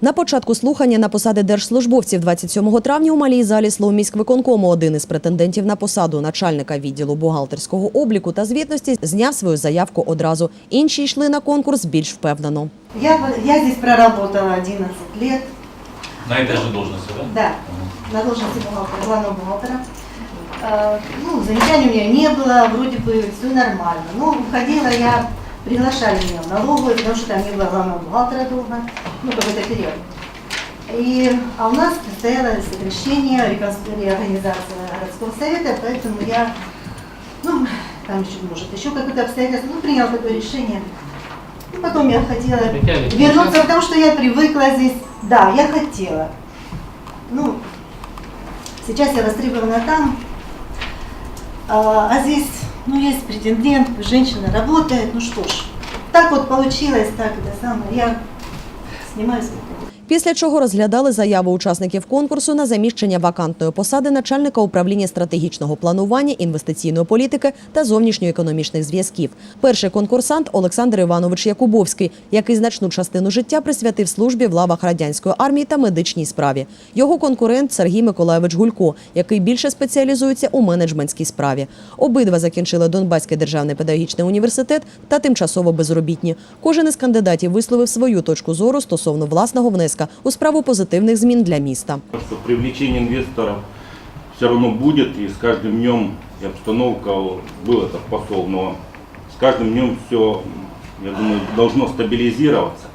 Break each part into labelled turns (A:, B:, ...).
A: На початку слухання на посади держслужбовців 27 травня у малій залі Словміськвиконкому один із претендентів на посаду начальника відділу бухгалтерського обліку та звітності зняв свою заявку одразу. Інші йшли на конкурс більш впевнено.
B: Я, я здесь проработала 11 лет,
C: На этой же должности, да?
B: да, на должности бухгалтера, главного бухгалтера. Э, Ну, замечаний у меня не было, вроде бы все нормально. Но уходила я, приглашали меня в налоговую, потому что там не было главного бухгалтера долго, ну, какой-то период. И, а у нас предстояло сокращение, реорганизация городского совета, поэтому я, ну, там еще, может, еще какое-то обстоятельство, ну, приняла такое решение. И потом я хотела вернуться, потому что я привыкла здесь. Да, я хотела. Ну, сейчас я востребована там, а, а здесь, ну, есть претендент, женщина работает, ну что ж. Так вот получилось, так это самое, я снимаю
A: Після чого розглядали заяву учасників конкурсу на заміщення вакантної посади начальника управління стратегічного планування, інвестиційної політики та зовнішньоекономічних зв'язків. Перший конкурсант Олександр Іванович Якубовський, який значну частину життя присвятив службі в лавах радянської армії та медичній справі. Його конкурент Сергій Миколайович Гулько, який більше спеціалізується у менеджментській справі. Обидва закінчили Донбаський державний педагогічний університет та тимчасово безробітні. Кожен із кандидатів висловив свою точку зору стосовно власного внеска у справу позитивних змін для міста.
D: что привлечение инвесторов все равно будет, и с каждым днем обстановка, был этот посол, но с каждым днем все, я думаю, должно стабилизироваться,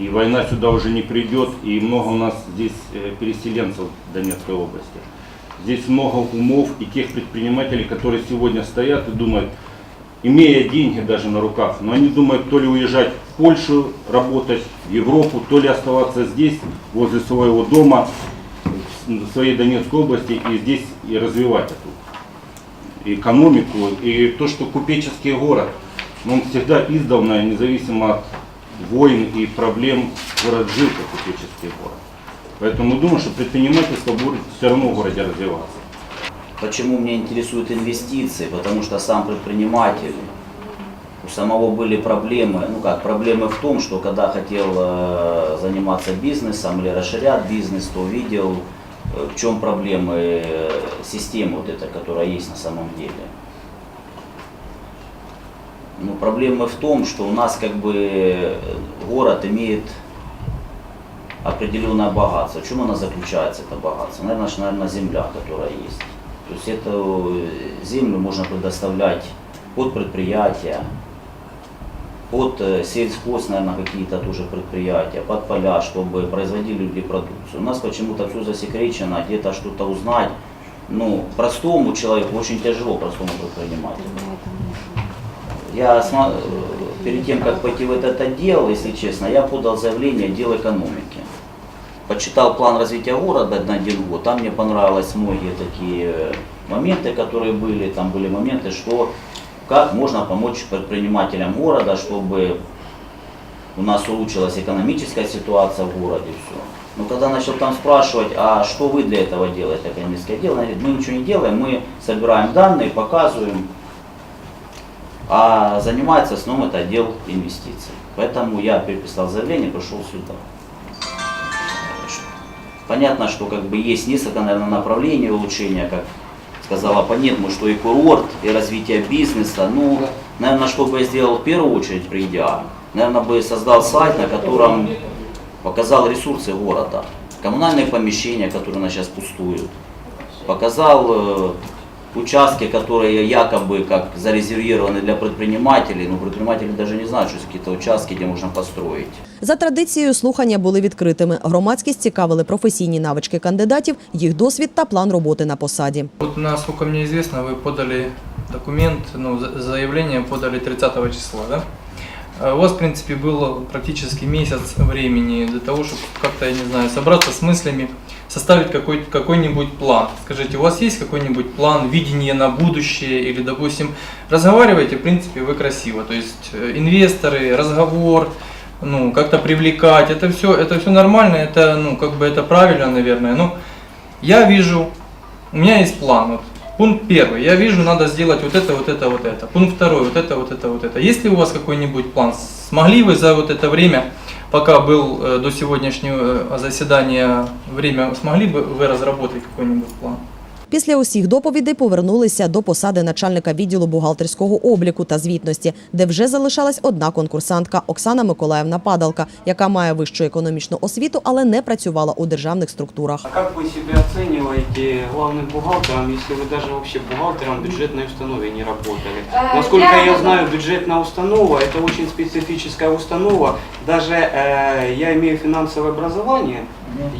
D: и война сюда уже не придет, и много у нас здесь э, переселенцев в Донецкой области. Здесь много умов и тех предпринимателей, которые сегодня стоят и думают, имея деньги даже на руках, но они думают то ли уезжать в Польшу работать, в Европу, то ли оставаться здесь, возле своего дома, в своей Донецкой области и здесь и развивать эту экономику. И то, что купеческий город, он всегда издавна, независимо от войн и проблем, город жил как купеческий город. Поэтому думаю, что предпринимательство будет все равно в городе развиваться.
E: Почему меня интересуют инвестиции? Потому что сам предприниматель, у самого были проблемы. Ну как, проблемы в том, что когда хотел э, заниматься бизнесом или расширять бизнес, то увидел, э, в чем проблемы э, системы вот этой, которая есть на самом деле. Ну, проблема в том, что у нас как бы э, город имеет определенное богатство. В чем оно заключается, это богатство? Наверное, наверное, земля, которая есть. То есть эту землю можно предоставлять под предприятия, под э, сельхоз, наверное, какие-то тоже предприятия, под поля, чтобы производили люди продукцию. У нас почему-то все засекречено, где-то что-то узнать. Ну, простому человеку очень тяжело, простому предпринимателю. Я э, перед тем, как пойти в этот отдел, если честно, я подал заявление отдел экономики. Почитал план развития города на один год, там мне понравились многие такие э, моменты, которые были. Там были моменты, что как можно помочь предпринимателям города, чтобы у нас улучшилась экономическая ситуация в городе, все. Но когда начал там спрашивать, а что вы для этого делаете, экономическое дело, она говорит, мы ничего не делаем, мы собираем данные, показываем, а занимается в основном это отдел инвестиций. Поэтому я переписал заявление, пришел сюда. Понятно, что как бы есть несколько, наверное, направлений улучшения, как сказала понятно, что и курорт, и развитие бизнеса. Ну, наверное, что бы я сделал в первую очередь, придя, наверное, бы создал сайт, на котором показал ресурсы города, коммунальные помещения, которые у нас сейчас пустуют, показал э, участки, которые якобы как зарезервированы для предпринимателей, но предприниматели даже не знают, что есть какие-то участки, где можно построить.
A: За традицією слухання були відкритими. Громадськість цікавили професійні навички кандидатів, їх досвід та план роботи на посаді.
F: Вот насколько мне известно, вы подали документ, ну, за- заявление подали 30 числа, да? А У вас, в принципе, было практически месяц времени для того, чтобы как-то, я не знаю, собраться с мыслями, составить какой- какой-нибудь план. Скажите, у вас есть какой-нибудь план, видение на будущее или, допустим, разговариваете, в принципе, вы красиво, то есть э, инвесторы, разговор, ну, как-то привлекать, это все, это все нормально, это, ну, как бы это правильно, наверное, но я вижу у меня есть план. Вот. Пункт первый. Я вижу, надо сделать вот это, вот это, вот это. Пункт второй. Вот это, вот это, вот это. Есть ли у вас какой-нибудь план? Смогли вы за вот это время пока был э, до сегодняшнего э, заседания время, смогли бы вы разработать какой-нибудь план?
A: Після усіх доповідей повернулися до посади начальника відділу бухгалтерського обліку та звітності, де вже залишалась одна конкурсантка Оксана Миколаївна Падалка, яка має вищу економічну освіту, але не працювала у державних структурах.
G: А как вы себя оцениваете главным бухгалтером, если вы даже вообще бухгалтером в бюджетной установе не работали?
H: Э,
G: Насколько
H: я
G: я
H: работала.
G: знаю, бюджетная установа – это очень специфическая установа. Даже э, я имею финансовое образование,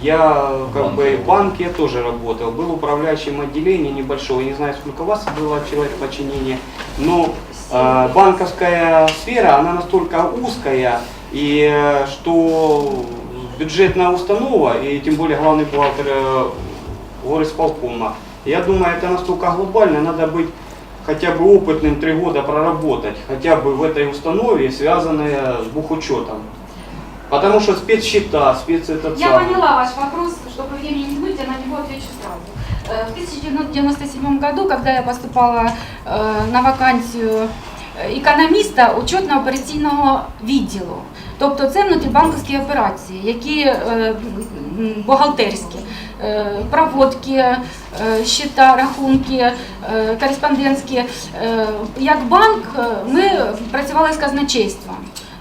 G: Я как бы в банке тоже работал, был управляющим отделением небольшого, я не знаю, сколько у вас было человек в подчинении, но э, банковская сфера, она настолько узкая, и э, что бюджетная установа, и тем более главный бухгалтер э, горисполкома, я думаю, это настолько глобально, надо быть хотя бы опытным три года проработать, хотя бы в этой установе, связанные с бухучетом. Потому что спецсчета, спец этот
H: Я
G: самый.
H: поняла ваш вопрос, чтобы времени не тянуть, я на него отвечу сразу. Э, В 1997 году, когда я поступала э, на вакансію е, економіста учетно-операційного відділу, тобто це внутрібанківські операції, які е, м, бухгалтерські, е, проводки, е, щита, рахунки, е, кореспондентські. Е, Як банк е, ми працювали з казначейством.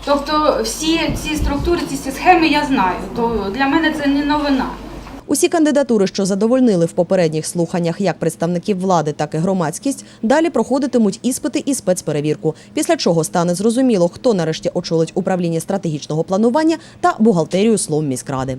H: Тобто всі ці структури, ці схеми я знаю. То для мене це не новина.
A: Усі кандидатури, що задовольнили в попередніх слуханнях як представників влади, так і громадськість, далі проходитимуть іспити і спецперевірку. Після чого стане зрозуміло, хто нарешті очолить управління стратегічного планування та бухгалтерію слом міськради.